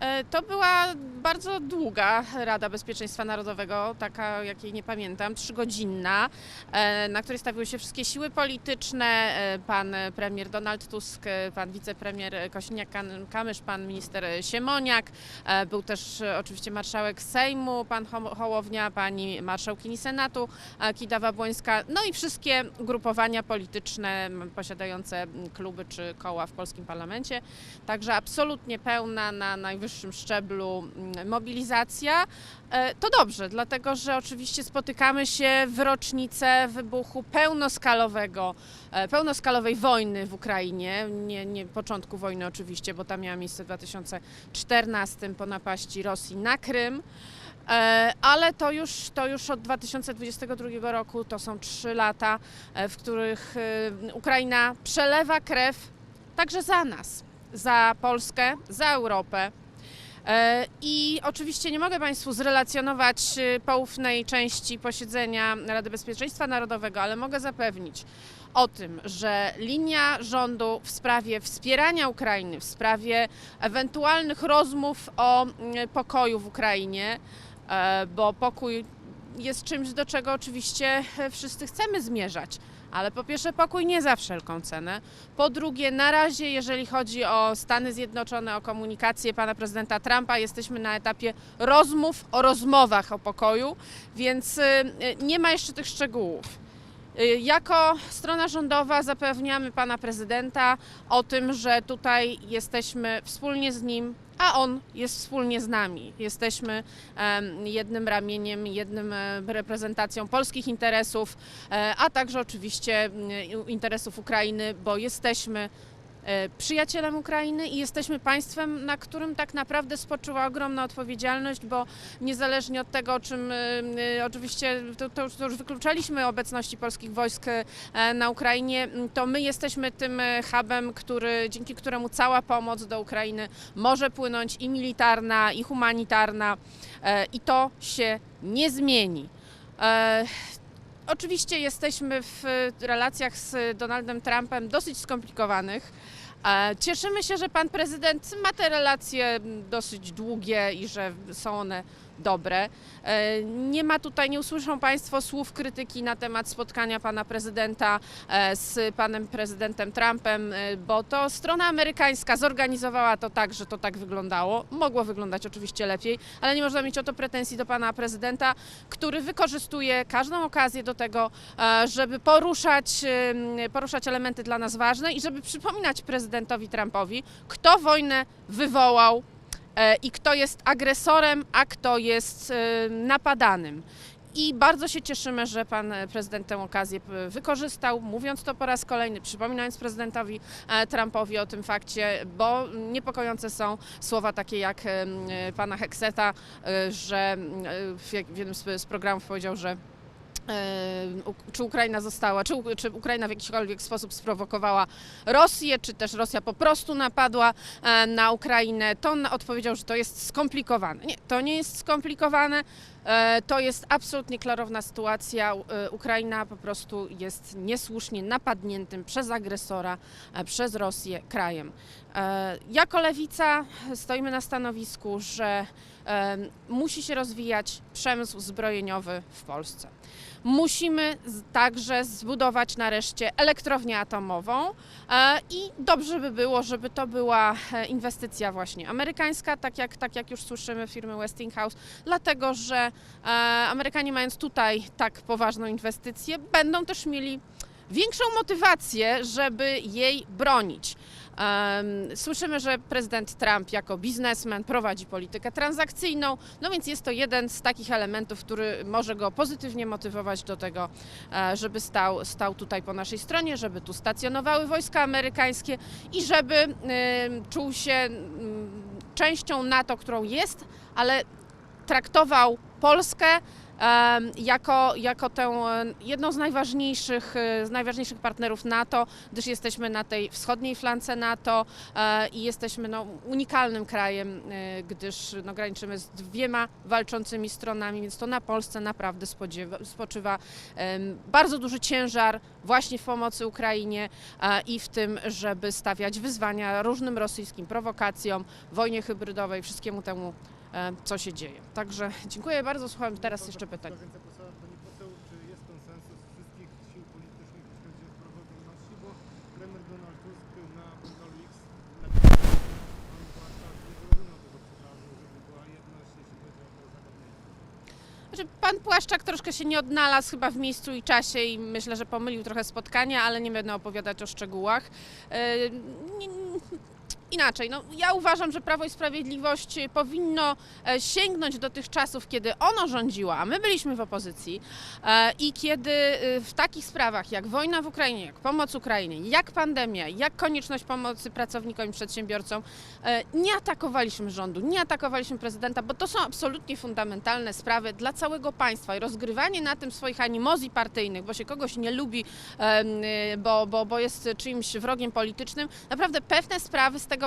E, To była bardzo długa Rada Bezpieczeństwa Narodowego, taka jakiej nie pamiętam, trzygodzinna, e, na której stawiły się wszystkie siły polityczne, e, pan premier Donald Tusk, pan wicepremier Kośniak-Kamysz, pan minister Siemoniak, był też oczywiście marszałek Sejmu, pan Ho- Hołownia, pani marszałkini Senatu Kidawa-Błońska, no i wszystkie ugrupowania polityczne posiadające kluby czy koła w polskim parlamencie. Także absolutnie pełna na najwyższym szczeblu mm, mobilizacja. E, To dobrze, dlatego że oczywiście spotykamy się w rocznicę wybuchu pełnoskalowego, e, pełnoskalowej wojny w Ukrainie. Nie, nie początku wojny oczywiście, bo ta miała miejsce w 2014 po napaści Rosji na Krym. E, Ale to już, to już od 2022 roku to są trzy lata, w których Ukraina przelewa krew także za nas za Polskę, za Europę. E, I oczywiście nie mogę Państwu zrelacjonować e, poufnej części posiedzenia Rady Bezpieczeństwa Narodowego, ale mogę zapewnić o tym, że linia rządu w sprawie wspierania Ukrainy, w sprawie ewentualnych rozmów o mm, pokoju w Ukrainie, e, bo pokój jest czymś, do czego oczywiście e, wszyscy chcemy zmierzać. Ale po pierwsze, pokój nie za wszelką cenę. Po drugie, na razie, jeżeli chodzi o Stany Zjednoczone, o komunikację pana prezydenta Trumpa, jesteśmy na etapie rozmów o rozmowach o pokoju, więc y, y, nie ma jeszcze tych szczegółów. Y, Jako strona rządowa zapewniamy pana prezydenta o tym, że tutaj jesteśmy wspólnie z nim, a on jest wspólnie z nami. Jesteśmy jednym ramieniem, jednym e, reprezentacją polskich interesów, e, a także oczywiście mm, interesów Ukrainy, bo jesteśmy przyjacielem Ukrainy i jesteśmy państwem, na którym tak naprawdę spoczywa ogromna odpowiedzialność, bo niezależnie od tego, o czym e, e, oczywiście to, to, już, to już wykluczaliśmy obecności polskich wojsk e, na Ukrainie, to my jesteśmy tym e, hubem, który, dzięki któremu cała pomoc do Ukrainy może płynąć i militarna, i humanitarna e, i to się nie zmieni. Oczywiście jesteśmy w e, relacjach z Donaldem Trumpem dosyć skomplikowanych. E, Cieszymy się, że pan prezydent ma te relacje dosyć długie i że są one dobre. E, Nie ma tutaj, nie usłyszą Państwo słów krytyki na temat spotkania pana prezydenta e, z panem prezydentem Trumpem, e, bo to strona amerykańska zorganizowała to tak, że to tak wyglądało. Mogło wyglądać oczywiście lepiej, ale nie można mieć o to pretensji do pana prezydenta, który wykorzystuje każdą okazję do tego, żeby poruszać, poruszać elementy dla nas ważne i żeby przypominać prezydentowi Trumpowi, kto wojnę wywołał i kto jest agresorem, a kto jest e, napadanym. I bardzo się cieszymy, że pan e, prezydent tę okazję wykorzystał, mówiąc to po raz kolejny, przypominając prezydentowi e, Trumpowi o tym fakcie, bo niepokojące są słowa takie jak e, pana Hekseta, e, że e, w jednym z, programów powiedział, że e, czy Ukraina została, czy, czy Ukraina w jakikolwiek sposób sprowokowała Rosję, czy też Rosja po prostu napadła e, na Ukrainę, to on odpowiedział, że to jest skomplikowane. Nie, to nie jest skomplikowane. E, To jest absolutnie klarowna sytuacja. E, Ukraina po prostu jest niesłusznie napadniętym przez agresora, e, przez Rosję krajem. E, Jako lewica stoimy na stanowisku, że e, musi się rozwijać przemysł zbrojeniowy w Polsce. Musimy także zbudować nareszcie elektrownię atomową e, i dobrze by było, żeby to była e, inwestycja właśnie amerykańska, tak jak, tak jak już słyszymy firmy Westinghouse, dlatego że e, Amerykanie mając tutaj tak poważną inwestycję, będą też mieli większą motywację, żeby jej bronić. Słyszymy, że prezydent Trump jako biznesmen prowadzi politykę transakcyjną, no więc jest to jeden z takich elementów, który może go pozytywnie motywować do tego, e, żeby stał, stał tutaj po naszej stronie, żeby tu stacjonowały wojska amerykańskie i żeby czuł się częścią NATO, którą jest, ale traktował Polskę jako, jako tę jedną z najważniejszych, e, z najważniejszych partnerów NATO, gdyż jesteśmy na tej wschodniej flance NATO e, i jesteśmy no, unikalnym krajem, e, gdyż no, graniczymy z dwiema walczącymi stronami, więc to na Polsce naprawdę spodziewa, spoczywa bardzo duży ciężar właśnie w pomocy Ukrainie i w tym, żeby stawiać wyzwania różnym rosyjskim prowokacjom, wojnie hybrydowej, wszystkiemu temu, co się dzieje. Także dziękuję bardzo. Słucham teraz jeszcze pytań. Znaczy, pan Płaszczak troszkę się nie odnalazł chyba w miejscu i czasie i myślę, że pomylił trochę spotkania, ale nie będę opowiadać o szczegółach. E, nie- Inaczej, no, ja uważam, że Prawo i Sprawiedliwość powinno e, sięgnąć do tych czasów, kiedy ono rządziło, a my byliśmy w opozycji e, i kiedy e, w takich sprawach jak wojna w Ukrainie, jak pomoc Ukrainie, jak pandemia, jak konieczność pomocy pracownikom i przedsiębiorcom, nie atakowaliśmy rządu, nie atakowaliśmy prezydenta, bo to są absolutnie fundamentalne sprawy dla całego państwa i rozgrywanie na tym swoich animozji partyjnych, bo się kogoś nie lubi, bo, bo, bo jest czyimś wrogiem politycznym, naprawdę pewne sprawy z tego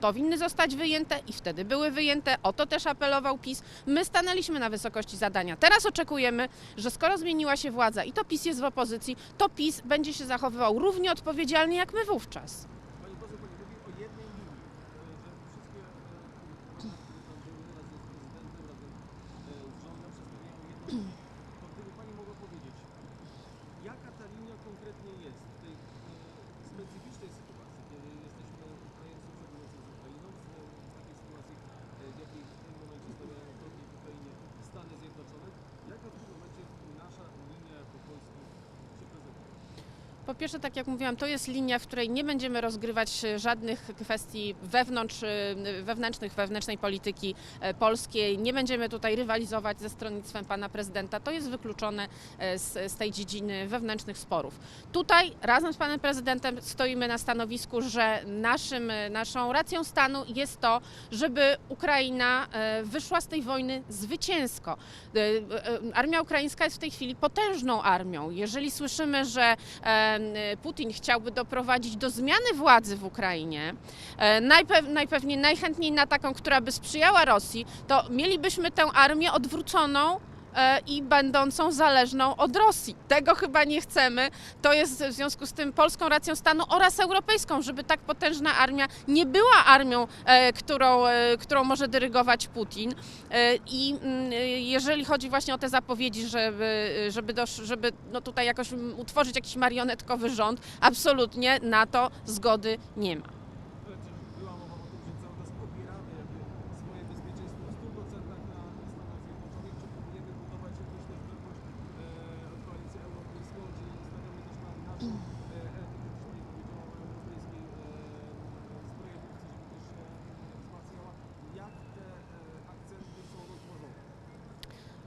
powinny zostać wyjęte i wtedy były wyjęte. O to też apelował PiS. My stanęliśmy na wysokości zadania. Teraz oczekujemy, że skoro zmieniła się władza i to PiS jest w opozycji, to PiS będzie się zachowywał równie odpowiedzialnie jak my wówczas. Jaka ta linia konkretnie jest w tej e, specyficznej sytuacji, kiedy jesteśmy krajem sąsiadującym z Ukrainą, w, w takiej sytuacji, e, w jakiej w tym momencie stawiają kroki w Ukrainie Stany Zjednoczone, jaka w tym momencie nasza linia jako Polski się prezentuje? Po pierwsze, tak jak mówiłam, to jest linia, w której nie będziemy rozgrywać e, żadnych kwestii wewnątrz, e, wewnętrznych, wewnętrznej polityki e, polskiej. Nie będziemy tutaj rywalizować ze stronnictwem pana prezydenta. To jest wykluczone z, z tej dziedziny wewnętrznych sporów. Tutaj razem z panem prezydentem stoimy na stanowisku, że naszym, naszą racją stanu jest to, żeby Ukraina wyszła z tej wojny zwycięsko. Armia ukraińska jest w tej chwili potężną armią. Jeżeli słyszymy, że Putin chciałby doprowadzić do zmiany władzy w Ukrainie, e, najpew, najpewniej najchętniej na taką, która by sprzyjała Rosji, to mielibyśmy tę armię odwróconą e, i będącą zależną od Rosji. Tego chyba nie chcemy. To jest w związku z tym polską racją stanu oraz europejską, żeby tak potężna armia nie była armią, e, którą, e, którą może dyrygować Putin. E, I mm, jeżeli chodzi właśnie o te zapowiedzi, żeby, żeby, dosz, żeby no tutaj jakoś mm, utworzyć jakiś marionetkowy rząd, absolutnie na to zgody nie ma. Ale czy była mowa o tym, że cały czas opieramy jakby swoje bezpieczeństwo w 100% na Stanach Zjednoczonych, czy próbujemy budować jakąś też pewność e, koalicję europejską, czy stawiamy też na naszą, e, e, tak jak pani powiedziała, europejskiej e, zbrojeniówce, żeby też się wzmacniała. Jak te e, akcenty są rozłożone?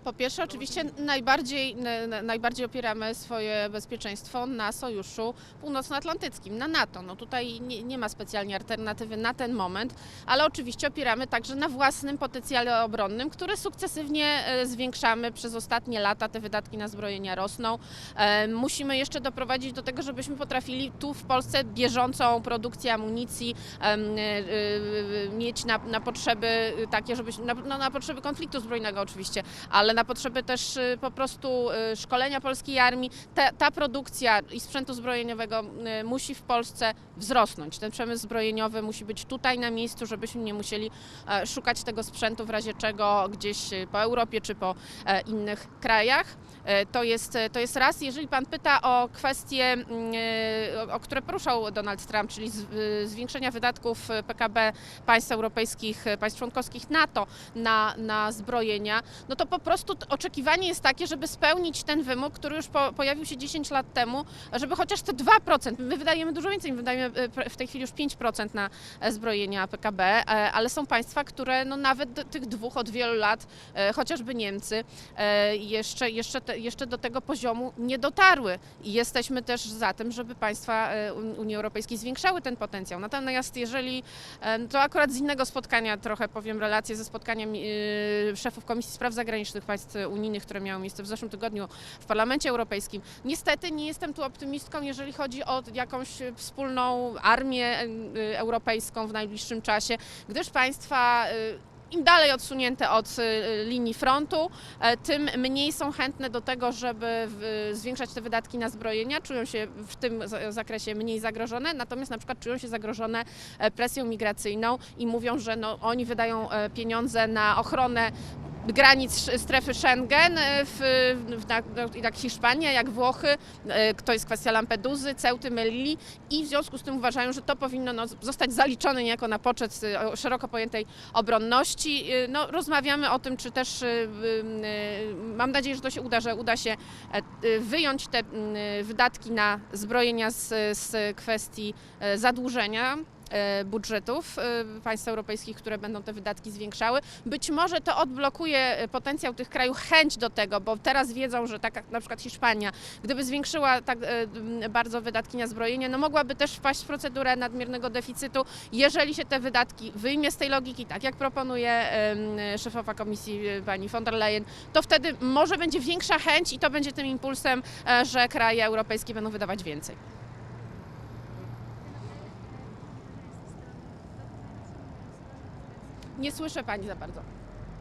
Po pierwsze, oczywiście najbardziej, na- na- najbardziej opieramy swoje bezpieczeństwo na sojuszu północnoatlantyckim, na NATO. No tutaj nie, nie ma specjalnie alternatywy na ten moment, ale oczywiście opieramy także na własnym potencjale obronnym, który sukcesywnie e, zwiększamy przez ostatnie lata. Te wydatki na zbrojenia rosną. E, Musimy jeszcze doprowadzić do tego, żebyśmy potrafili tu w Polsce bieżącą produkcję amunicji e, mieć na, na potrzeby takie, żeby no, na potrzeby konfliktu zbrojnego oczywiście, ale na potrzeby też y, po prostu y, szkolenia polskiej armii. Ta, ta produkcja i sprzętu zbrojeniowego y, musi w Polsce wzrosnąć. Ten przemysł zbrojeniowy musi być tutaj na miejscu, żebyśmy nie musieli e, szukać tego sprzętu w razie czego gdzieś po Europie czy po e, innych krajach. E, To jest, to jest raz. Jeżeli Pan pyta o kwestie, mm, e, o- które poruszał Donald Trump, czyli zwiększenia wydatków e, PKB państw europejskich, e, państw członkowskich NATO na, na zbrojenia, no to po prostu oczekiwanie jest takie, żeby spełnić ten wymóg, który już po, pojawił się 10 lat temu, żeby chociaż te 2%, my wydajemy dużo więcej, my wydajemy e, w tej chwili już 5% na e, zbrojenia PKB, e, ale są państwa, które no nawet tych dwóch od wielu lat, e, chociażby Niemcy, e, jeszcze, jeszcze, te, jeszcze do tego poziomu nie dotarły. I jesteśmy też za tym, żeby państwa e, Un- Unii Europejskiej zwiększały ten potencjał. Natomiast jeżeli, e, to akurat z innego spotkania trochę powiem relacje ze spotkaniem e, szefów Komisji Spraw Zagranicznych państw unijnych, które miało miejsce w zeszłym tygodniu w Parlamencie Europejskim. Niestety nie jestem tu optymistką, jeżeli chodzi o jakąś wspólną armię europejską w najbliższym czasie, gdyż państwa im dalej odsunięte od e, linii frontu, e, tym mniej są chętne do tego, żeby zwiększać te wydatki na zbrojenia, czują się w tym za- zakresie mniej zagrożone, natomiast na przykład czują się zagrożone e, presją migracyjną i mówią, że no, oni wydają e, pieniądze na ochronę granic strefy Schengen, e, w, w, tak, jak Hiszpania, jak Włochy, e, to jest kwestia Lampeduzy, Ceuty, Melilli i w związku z tym uważają, że to powinno no, zostać zaliczone niejako na poczet e, szeroko pojętej obronności. No, rozmawiamy o tym, czy też, mam nadzieję, że to się uda, że uda się wyjąć te wydatki na zbrojenia z, z kwestii zadłużenia budżetów e, państw europejskich, które będą te wydatki zwiększały. Być może to odblokuje e, potencjał tych krajów, chęć do tego, bo teraz wiedzą, że tak jak na przykład Hiszpania, gdyby zwiększyła tak e, bardzo wydatki na zbrojenie, no mogłaby też wpaść w procedurę nadmiernego deficytu, jeżeli się te wydatki wyjmie z tej logiki, tak jak proponuje szefowa komisji e, pani von der Leyen, to wtedy może będzie większa chęć i to będzie tym impulsem, e, że kraje europejskie będą wydawać więcej. Nie słyszę pani za bardzo.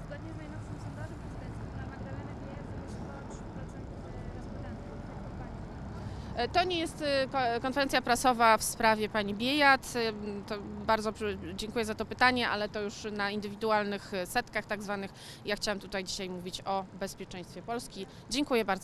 Zgodnie z najnowszym sondażem prezydenckim dla Magdaleny Biejat wynosiła 3% respondentów. Jak to pani? E, To nie jest e, ko- konferencja prasowa w sprawie pani Biejat. E, To bardzo dziękuję za to pytanie, ale to już na indywidualnych e, setkach tak zwanych. Ja chciałam tutaj dzisiaj mówić o bezpieczeństwie Polski. Dziękuję bardzo.